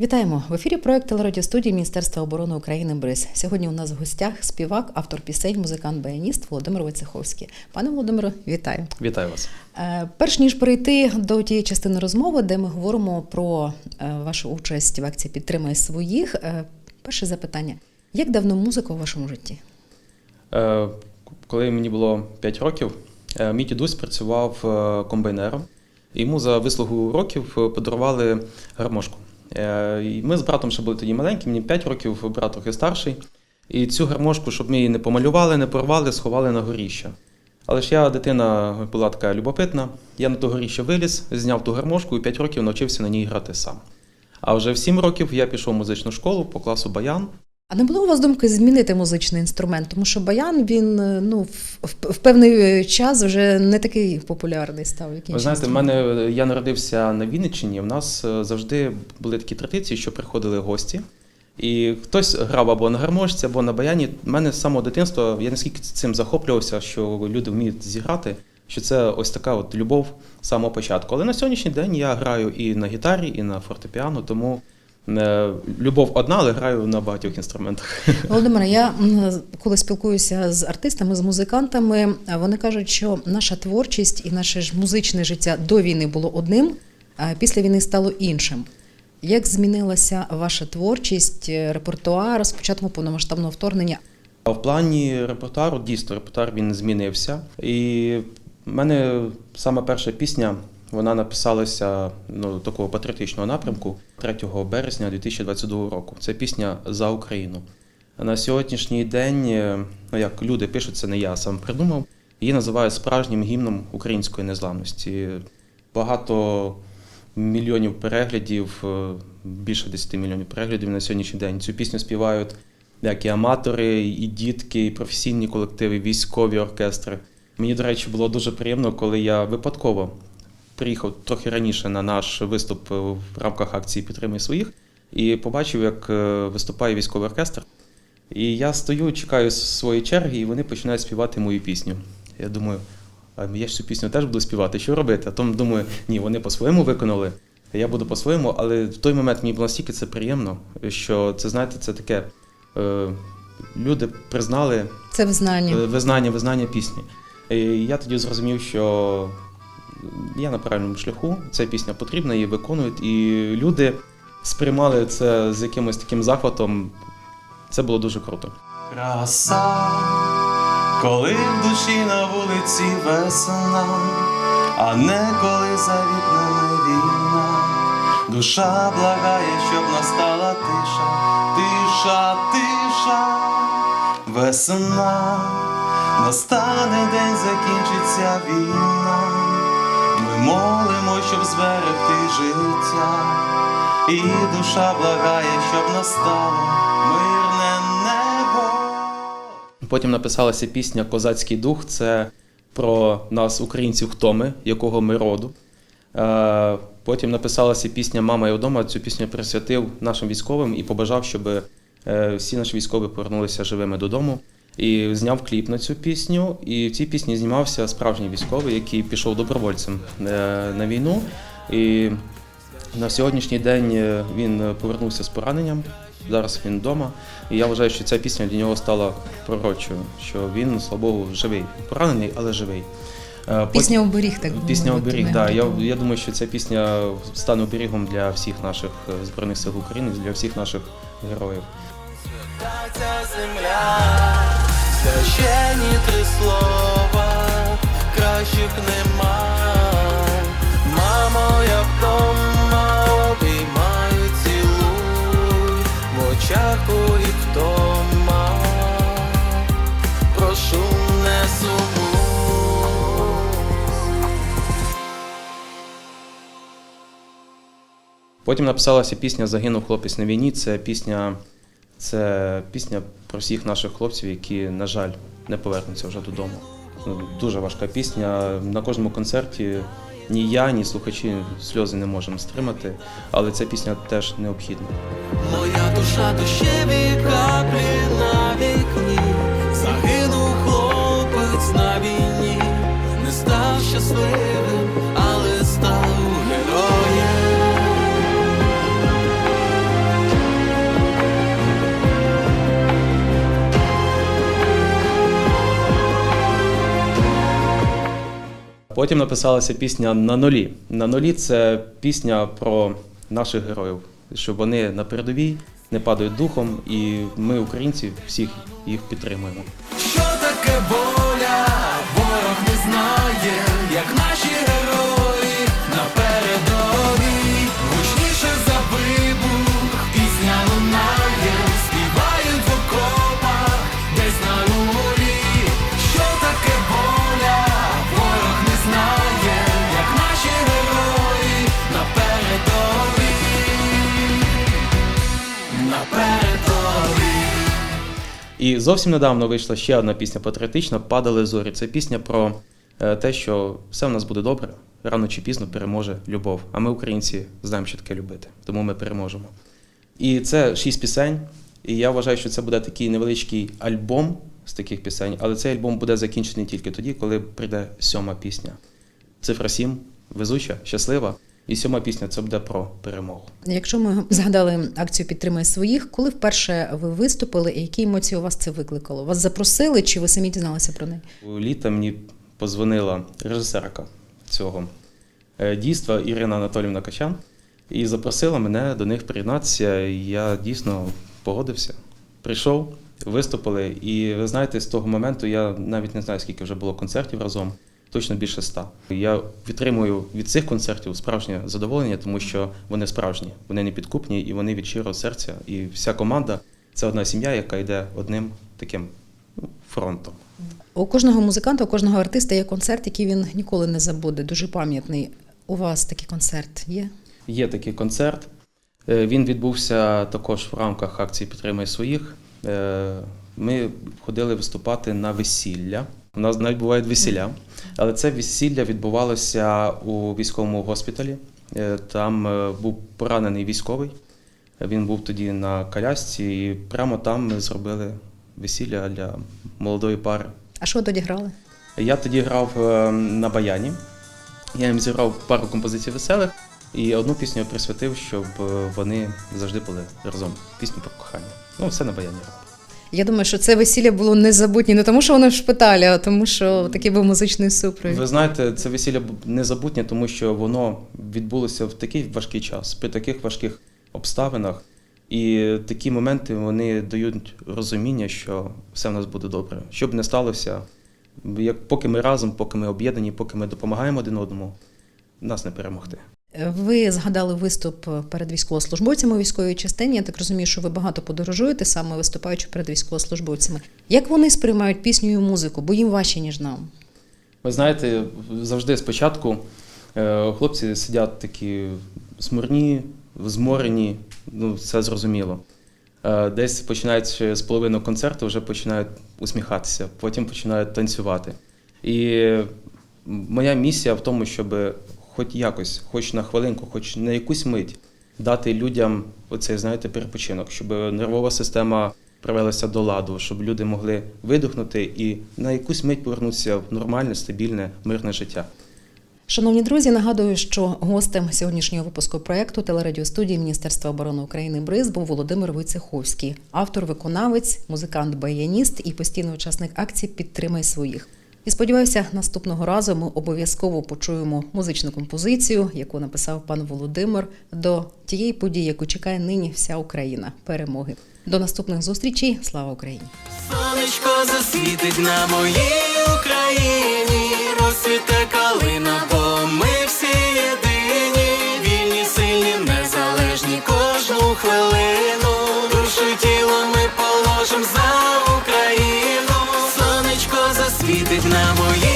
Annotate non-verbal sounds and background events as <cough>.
Вітаємо в ефірі проект телерадіостудії Міністерства оборони України БРИЗ. Сьогодні у нас в гостях співак, автор пісень, музикант, баяніст Володимир Войцеховський. Пане Володимире, вітаю. Вітаю вас. Е, Перш ніж перейти до тієї частини розмови, де ми говоримо про е, вашу участь в акції Підтримай своїх. е, Перше запитання: як давно музика у вашому житті? Коли мені було 5 років, мій дідусь працював комбайнером. і Йому за вислугу років подарували гармошку. Е, Ми з братом ще були тоді маленькі, мені 5 років, брат трохи старший. І цю гармошку, щоб ми її не помалювали, не порвали, сховали на горіще. Але ж я дитина була така любопитна. Я на то горіще виліз, зняв ту гармошку і 5 років навчився на ній грати сам. А вже в 7 років я пішов в музичну школу по класу баян. А не було у вас думки змінити музичний інструмент? Тому що баян він е, ну в, в, в певний час вже не такий популярний став. Як Ви знаєте, в мене я народився на Вінниччині. У нас е, завжди були такі традиції, що приходили гості. І хтось грав або на гармошці, або на баяні. У мене з самого дитинства я наскільки цим захоплювався, що люди вміють зіграти, що це ось така от любов з самого початку. Але на сьогоднішній день я граю і на гітарі, і на фортепіано, тому е, любов одна, але граю на багатьох інструментах. <laughs> Володимире, я коли спілкуюся з артистами, з музикантами, вони кажуть, що наша творчість і наше ж музичне життя до війни було одним, а після війни стало іншим. Як змінилася ваша творчість, е, репертуар з початком повномасштабного вторгнення? В плані репертуару, дійсно, репертуар він змінився. І в мене саме перша пісня, вона написалася ну, такого патріотичного напрямку 3 березня 2022 року. Це пісня за Україну. На сьогоднішній день, е, ну як люди пишуть, це не я сам придумав. Її називають справжнім гімном української незламності. Багато мільйонів переглядів, е, більше 10 мільйонів переглядів на сьогоднішній день. Цю пісню співають як і аматори, і дітки, і професійні колективи, військові оркестри. Мені, до речі, було дуже приємно, коли я випадково приїхав трохи раніше на наш виступ в рамках акції Підтримай своїх і побачив, як е, виступає військовий оркестр. І я стою, чекаю своєї черги, і вони починають співати мою пісню. Я думаю, я ж цю пісню теж буду співати, що робити? А тому думаю, ні, вони по-своєму виконали, я буду по-своєму, але в той момент мені було настільки це приємно, що це, знаєте, це таке. Е, люди признали Це визнання. е, визнання, визнання пісні. І я тоді зрозумів, що я на правильному шляху, ця пісня потрібна, її виконують, і люди сприймали це з якимось таким захватом. Це було дуже круто. Краса, коли в душі на вулиці весна, а не коли за вікнами війна. Душа благає, щоб настала тиша, тиша, тиша, весна, настане день, закінчиться війна. Молимо, щоб зберегти життя, і душа благає, щоб настало мирне небо. Потім написалася пісня Козацький дух. Це про нас, українців, хто ми, якого ми роду. Е, Потім написалася пісня Мама я вдома. Цю пісню присвятив нашим військовим і побажав, щоб е, всі наші військові повернулися живими додому. І зняв кліп на цю пісню. І в цій пісні знімався справжній військовий, який пішов добровольцем е, на війну. І на сьогоднішній день е, він повернувся з пораненням. Зараз він вдома. І я вважаю, що ця пісня для нього стала пророчою, що він, слава Богу, живий. Поранений, але живий. Е, Пісня оберіг, так Пісня оберіг, так. Я, я думаю, що ця пісня стане оберігом для всіх наших Збройних сил України, для всіх наших героїв. Та ця земля, священні три слова, кращих нема. Мамо, я вдома, обіймаю, цілуй, в очах і втома, прошу не сумуй. Потім написалася пісня Загинув хлопець на війні. Це пісня, це пісня про всіх наших хлопців, які, на жаль, не повернуться вже додому. Ну, Дуже важка пісня. На кожному концерті ні я, ні слухачі сльози не можемо стримати, але ця пісня теж необхідна. Моя душа дощеві Потім написалася пісня На нулі. На нулі це пісня про наших героїв, щоб вони на передовій не падають духом, і ми, українці, всіх їх підтримуємо. Що таке воля? І зовсім недавно вийшла ще одна пісня патріотична Падали зорі. Це пісня про е, те, що все в нас буде добре, рано чи пізно переможе любов. А ми, українці, знаємо, що таке любити, тому ми переможемо. І це шість пісень. І я вважаю, що це буде такий невеличкий альбом з таких пісень, але цей альбом буде закінчений тільки тоді, коли прийде сьома пісня. Цифра сім, везуча, щаслива. І сьома пісня це буде про перемогу. Якщо ми згадали акцію Підтримай своїх, коли вперше ви виступили і які емоції у вас це викликало? Вас запросили чи ви самі дізналися про неї? У літа мені позвонила режисерка цього е, дійства Ірина Анатолівна Качан і запросила мене до них приєднатися. І Я дійсно погодився. Прийшов, виступили, і ви знаєте, з того моменту я навіть не знаю, скільки вже було концертів разом. Точно більше ста. Я відтримую від цих концертів справжнє задоволення, тому що вони справжні, вони не підкупні і вони від щирого серця. І вся команда це одна сім'я, яка йде одним таким ну, фронтом. У кожного музиканта, у кожного артиста є концерт, який він ніколи не забуде, дуже пам'ятний. У вас такий концерт є? Є такий концерт. Е, Він відбувся також в рамках акції Підтримай своїх. Е, Ми ходили виступати на весілля. У нас навіть бувають весілля, але це весілля відбувалося у військовому госпіталі. Е, Там е, був поранений військовий. Він був тоді на колясці, і прямо там ми зробили весілля для молодої пари. А що ви тоді грали? Я тоді грав е, на баяні. Я їм зіграв пару композицій веселих і одну пісню я присвятив, щоб вони завжди були разом. Пісню про кохання. Ну, все на баяні. Я думаю, що це весілля було незабутнє не тому, що воно в шпиталі, а тому, що такий був музичний супровід. Ви знаєте, це весілля незабутнє, тому що воно відбулося в такий важкий час, при таких важких обставинах. І такі моменти вони дають розуміння, що все в нас буде добре. Що б не сталося, як поки ми разом, поки ми об'єднані, поки ми допомагаємо один одному, нас не перемогти. Ви згадали виступ перед військовослужбовцями у військовій частині. Я так розумію, що ви багато подорожуєте, саме виступаючи перед військовослужбовцями. Як вони сприймають пісню і музику, бо їм важче, ніж нам? Ви знаєте, завжди спочатку е, хлопці сидять такі смурні, зморені, ну це зрозуміло. Е, Десь починають з половини концерту, вже починають усміхатися, потім починають танцювати. І моя місія в тому, щоб хоч якось, хоч на хвилинку, хоч на якусь мить дати людям оцей, знаєте, перепочинок, щоб нервова система привелася до ладу, щоб люди могли видихнути і на якусь мить повернутися в нормальне, стабільне, мирне життя. Шановні друзі, нагадую, що гостем сьогоднішнього випуску проекту телерадіостудії Міністерства оборони України БРИЗ був Володимир Войцеховський, автор, виконавець, музикант, баяніст і постійний учасник акції Підтримай своїх. І сподіваюся, наступного разу ми обов'язково почуємо музичну композицію, яку написав пан Володимир до тієї події, яку чекає нині вся Україна перемоги. До наступних зустрічей. Слава Україні! Сонечко засвітить на моїй Україні, розсвіте калина, бо ми засвітить на моє.